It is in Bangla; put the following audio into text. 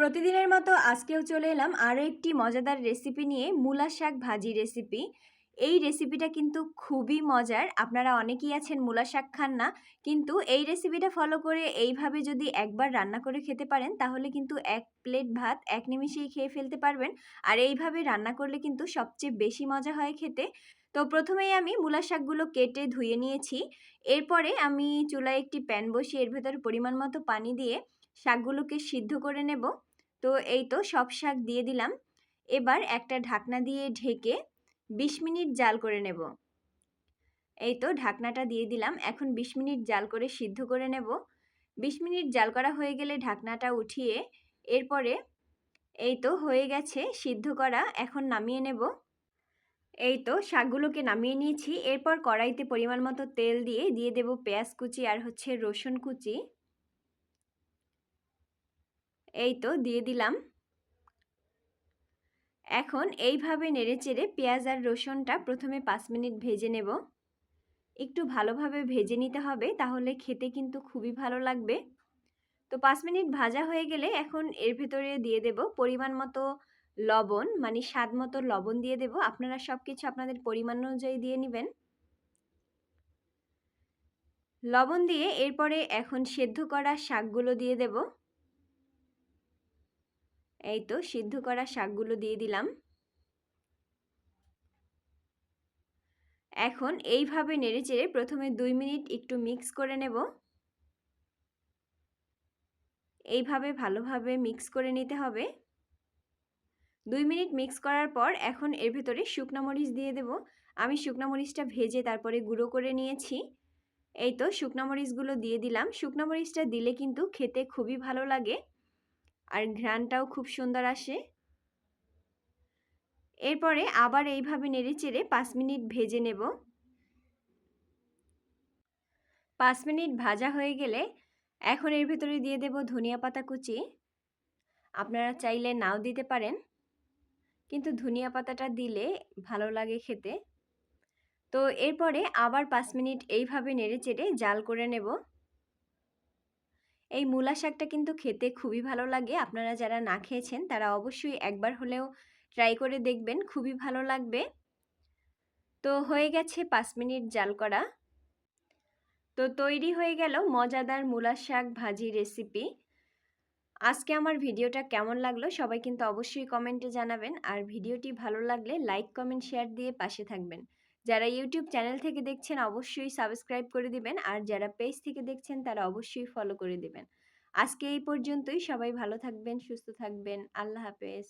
প্রতিদিনের মতো আজকেও চলে এলাম আরও একটি মজাদার রেসিপি নিয়ে মূলা শাক ভাজি রেসিপি এই রেসিপিটা কিন্তু খুবই মজার, আপনারা অনেকেই আছেন মূলা শাক খান না, কিন্তু এই রেসিপিটা ফলো করে এইভাবে যদি একবার রান্না করে খেতে পারেন, তাহলে কিন্তু এক প্লেট ভাত এক নিমিষেই খেয়ে ফেলতে পারবেন। আর এইভাবে রান্না করলে কিন্তু সবচেয়ে বেশি মজা হয় খেতে। তো প্রথমেই আমি মূলা শাকগুলো কেটে ধুয়ে নিয়েছি। এরপরে আমি চুলায় একটি প্যান বসিয়ে এর ভেতর পরিমাণ মতো পানি দিয়ে শাকগুলোকে সিদ্ধ করে নেব। তো এই তো সব শাক দিয়ে দিলাম। এবার একটা ঢাকনা দিয়ে ঢেকে ২০ মিনিট জাল করে নেব। এই তো ঢাকনাটা দিয়ে দিলাম। এখন ২০ মিনিট জাল করে সিদ্ধ করে নেব। ২০ মিনিট জাল করা হয়ে গেলে ঢাকনাটা উঠিয়ে এরপরে এই তো হয়ে গেছে সিদ্ধ করা। এখন নামিয়ে নেব। এই তো শাকগুলোকে নামিয়ে নিয়েছি। এরপর কড়াইতে পরিমাণ মতো তেল দিয়ে দিয়ে দেব পেঁয়াজ কুচি আর হচ্ছে রসুন কুচি। এই তো দিয়ে দিলাম। এখন এইভাবে নেড়েচেড়ে পেঁয়াজ আর রসুনটা প্রথমে পাঁচ মিনিট ভেজে নেব। একটু ভালোভাবে ভেজে নিতে হবে, তাহলে খেতে কিন্তু খুবই ভালো লাগবে। তো পাঁচ মিনিট ভাজা হয়ে গেলে এখন এর ভেতরে দিয়ে দেব পরিমাণ মতো লবণ মানে স্বাদ মতো লবণ দিয়ে দেব। আপনারা সব কিছু আপনাদের পরিমাণ অনুযায়ী দিয়ে নেবেন। লবণ দিয়ে এরপরে এখন সেদ্ধ করা শাকগুলো দিয়ে দেব। এই তো সিদ্ধ করা শাকগুলো দিয়ে দিলাম। এখন এইভাবে নেড়েচেড়ে প্রথমে দুই মিনিট একটু মিক্স করে নেব। এইভাবে ভালোভাবে মিক্স করে নিতে হবে। দুই মিনিট মিক্স করার পর এখন এর ভেতরে শুকনো মরিচ দিয়ে দেব। আমি শুকনো মরিচটা ভেজে তারপরে গুঁড়ো করে নিয়েছি। এই তো শুকনো মরিচগুলো দিয়ে দিলাম। শুকনো মরিচটা দিলে কিন্তু খেতে খুবই ভালো লাগে। আর ঘ্রাণটাও খুব সুন্দর আসে। এরপরে আবার এইভাবে নেড়ে চেড়ে পাঁচ মিনিট ভেজে নেব। পাঁচ মিনিট ভাজা হয়ে গেলে এখন এর ভেতরে দিয়ে দেব ধনিয়া পাতা কুচি। আপনারা চাইলে নাও দিতে পারেন, কিন্তু ধনিয়া পাতাটা দিলে ভালো লাগে খেতে। তো এরপরে আবার পাঁচ মিনিট এইভাবে নেড়ে চেড়ে জাল করে নেব। এই মূলা শাকটা কিন্তু খেতে খুবই ভালো লাগে। আপনারা যারা না খেয়েছেন, তারা অবশ্যই একবার হলেও ট্রাই করে দেখবেন, খুবই ভালো লাগবে। তো হয়ে গেছে পাঁচ মিনিট জাল করা। তো তৈরি হয়ে গেল মজাদার মূলা শাক ভাজি রেসিপি আজকে আমার ভিডিওটা কেমন লাগল সবাই কিন্তু অবশ্যই কমেন্টে জানাবেন। আর ভিডিওটি ভালো লাগলে লাইক কমেন্ট শেয়ার দিয়ে পাশে থাকবেন। যারা ইউটিউব চ্যানেল থেকে দেখছেন অবশ্যই সাবস্ক্রাইব করে দিবেন, আর যারা পেজ থেকে দেখছেন তারা অবশ্যই ফলো করে দিবেন। আজকে এই পর্যন্তই, সবাই ভালো থাকবেন, সুস্থ থাকবেন, আল্লাহ হাফেজ।